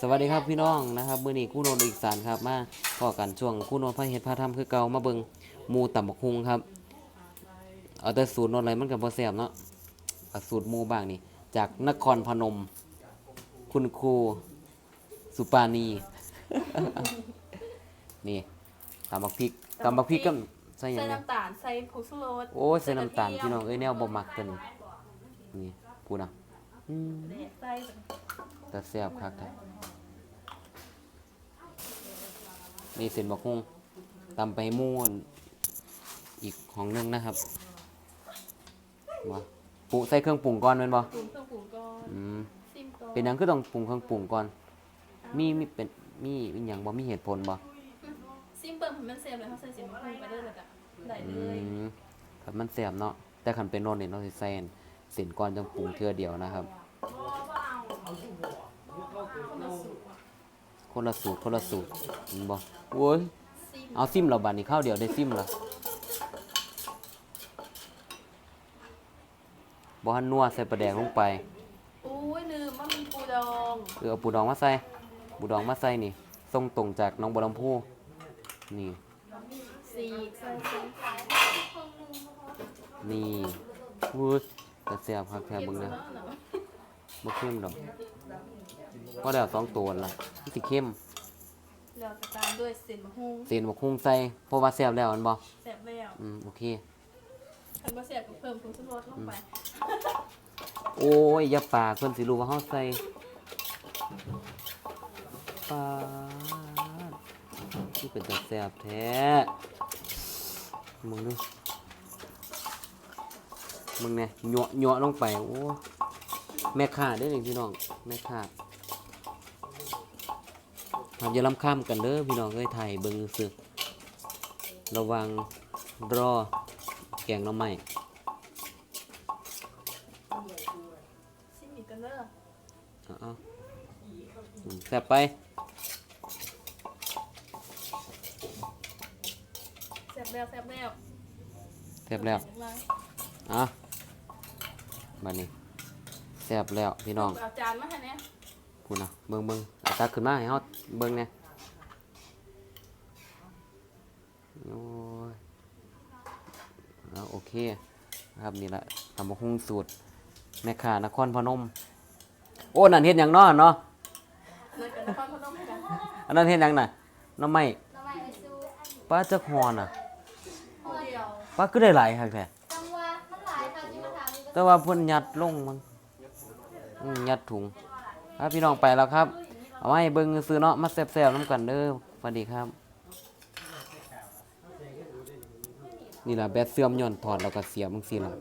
สวัสดีครับพี่น้องนะครับมื้อนี้คู่โนนอีกสานครับมาพอกันช่วงคู่โนนพระเฮ็ดพระธรรมคือเก่ามาเบิ่งหมูตำบักฮุงครับเอาแต่สูตรโนนอะไรมันก็บ่แซ่บเนาะเอาสูตรหมูบ้างนี่ จากนครพนม คุณครูสุปานีนี่ตำบักพริกตำบักพริกก็ใส่หยัใส่งไงน้ำตาลใส่ผงชูรสโอ้ยใส่น้ำตาลพี่น้องเอ้ยแนวบ่มักกันนี่พูดนะอืมใส่ แต่แซ่บคักแท้นี่เส้นบักฮุงตำไปให้หมูนอีกของหนึงนะครับมาปรุงใส่เครื่องปรุงก่อนแม่นบ่ปรุงเครื่องปรุงก่อนอืมซิมก่อนเป็นหยังคือต้องปรุงเครื่องปรุงก่อน มีมีเป็นมีมีหยังบ่มีเหตุผลบ่ซิมเปิ่มให้มันเซฟเลยเขาใส่เสียงปรุงไปได้เลยจ้ะได้อืเลยมครับมันแซ่บเนาะแต่คันเป็นโนนนี่เราสิใส่เส้นก่อนจังปรุงเทื่อเดียวนะครับ คนละสูตรคนละสูตรเห็นบ่โว้ยซิมเอาซิมเราบัดนี้ข้าวเดียวได้ซิมละบ่ฮันนัวใส่ปลาแดงลงไปอุ้ยลืมว่ามีปูดองเออเอาปูดองมาใส่ปูดองมาใส่นี่ส่งตรงจากหน้องบัวลำพูนี่สีใส่สีนี่วู้ยแต่แซ่บคักแท้เบิ่งนะ บ่เข้มดอกพอแล้วสองตัวละมันสิเข้มแล้วก็ตามด้วยเส้นมะฮุ่งเส้นบ่คุ้งใส่เพราะว่าแซ่บแล้วอันบ่แซ่บแล้วอืมโอเค คันบ่แซ่บก็เพิ่มผงชูรสลงไปโอ้ยอย่าปากเพิ่นสิรู้ว่าเฮาใส่ปาดนี่เป็นตาแซ่บแท้มึงดูมึงเนี่ยหยั่วหยั่วลงไปโอ้ แม่ค้าได้อนี่พี่น้องแม่ค้าทำอย่าลำข้ามกันเด้อพี่น้องเอ้ยไทยเบิ่งซื่อระวังรอแกงหน้ำใหม่ซิมอีกกันเด้อเอาเอาอืมแซ่บไปแซ่บแล้วแซ่บแล้วแซ่บแล้วอะบัดนี้ แซ่บแล้วพี่น้องเอาจานมาให้แน่พูดนะเบิ่งเบิ่งเอาตักขึ้นมาให้เฮาเบิ่งเนี่ยโอ้ยเอาโอเคครับนี่แหละทำบักหุ่งสูตรแม่ค้านครพนม โอ้นั่นเฮ็ดหยังเนาะเนาะเลยกันนครพนมกันอันนั้นเฮ็ดหยังน่ะหน้ำไม้ทำไมไอซูปลาจักฮอนน่ะผู้เดียวปลาก็ได้หลายคักแท้จังหวะมันหลายทางที่มาถามนี่ก็แต่ว่าเพิ่นยัดลงมันอืม ยัดถุง ครับพี่น้องไปแล้วครับ เอาไว้เบิ้งซื้อเนาะมาแซ่บๆน้ำกันเด้อสวัสดีครับ นี่ล่ะแบตเสื่อมย่อนถอดแล้วก็เสียบมึงซี่ล่ะ